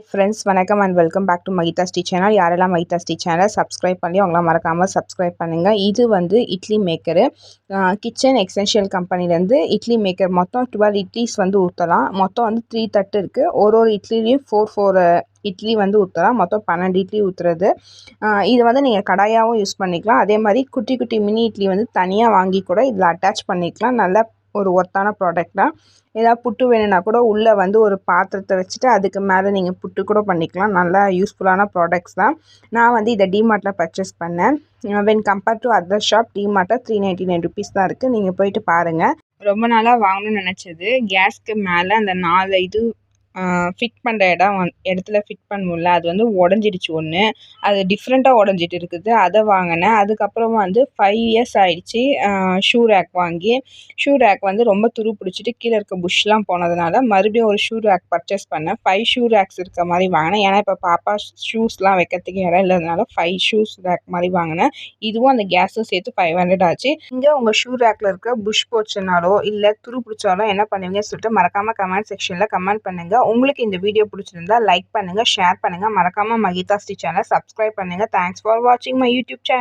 Friends வணக்கம் and welcome back to Mahitha Sri channel யாரெல்லாம் மகிதா ஸ்டீ சேனலை சப்ஸ்கிரைப் பண்ணி அவங்களாம் மறக்காமல் சப்ஸ்கிரைப் பண்ணுங்கள் இது வந்து இட்லி மேக்கரு கிச்சன் எக்ஸ்டென்ஷியல் கம்பெனிலேருந்து இட்லி மேக்கர் மொத்தம் டுவெல் இட்லிஸ் வந்து ஊற்றலாம் மொத்தம் வந்து த்ரீ தட்டு இருக்குது ஒரு ஒரு இட்லிலையும் ஃபோர் ஃபோர் இட்லி வந்து ஊற்றலாம் மொத்தம் பன்னெண்டு இட்லி ஊற்றுறது இது வந்து நீங்கள் கடாயாகவும் யூஸ் பண்ணிக்கலாம். அதே மாதிரி குட்டி குட்டி மினி இட்லி வந்து தனியாக வாங்கி கூட இதில் அட்டாச் பண்ணிக்கலாம். நல்லா ஒரு ஒர்த்தான ப்ராடக்ட் தான் ஏதாவது புட்டு வேணும்னா கூட உள்ளே வந்து ஒரு பாத்திரத்தை வச்சுட்டு அதுக்கு மேலே நீங்கள் புட்டு கூட பண்ணிக்கலாம். நல்லா யூஸ்ஃபுல்லான ப்ராடக்ட்ஸ் தான். நான் வந்து இதை டிமார்ட்டில் பர்ச்சேஸ் பண்ணேன். When compare to other shop டிமார்ட்டில் three ninety nine rupees தான் இருக்குது நீங்கள் போயிட்டு பாருங்கள் ரொம்ப நாளாக வாங்கணும்னு நினச்சது. கேஸ்க்கு மேலே அந்த நாலு இது ஃபிட் பண்ணுற இடம் வந் இடத்துல ஃபிட் பண்ணுவோம்ல அது வந்து உடஞ்சிடுச்சு ஒன்று அது டிஃப்ரெண்ட்டாக உடஞ்சிட்டு இருக்குது. அதை வாங்கினேன். அதுக்கப்புறமா வந்து ஃபைவ் இயர்ஸ் ஆயிடுச்சு. ஷூ ரேக் வாங்கி. ஷூ ரேக் வந்து ரொம்ப துரு பிடிச்சிட்டு கீழே இருக்க புஷ்லாம் போனதுனால மறுபடியும் ஒரு ஷூ ரேக் பர்ச்சேஸ் பண்ணேன். ஃபைவ் ஷூ ரேக்ஸ் இருக்க மாதிரி வாங்கினேன். ஏன்னா இப்போ பாப்பா ஷூஸ்லாம் வைக்கிறதுக்கு இடம் இல்லாதனால ஃபைவ் ஷூஸ் ரேக் மாதிரி வாங்கினேன். இதுவும் அந்த கேஸும் சேர்த்து ஃபைவ் ஹண்ட்ரட் ஆச்சு. இங்கே உங்கள் ஷூ ரேக்கில் இருக்க புஷ் போச்சுனாலோ இல்லை துரு பிடிச்சாலோ என்ன பண்ணுவீங்கன்னு சொல்லிட்டு மறக்காமல் கமெண்ட் செக்ஷனில் கமெண்ட் பண்ணுங்கள் உங்களுக்கு இந்த வீடியோ பிடிச்சிருந்தா லைக் பண்ணுங்கள் ஷேர் பண்ணுங்கள் மறக்காமல் மகிதா ஸ்ரீ சேனல் சப்ஸ்கிரைப் பண்ணுங்கள் தேங்க்ஸ் ஃபார் வாட்சிங் மை யூடியூப் சேனல்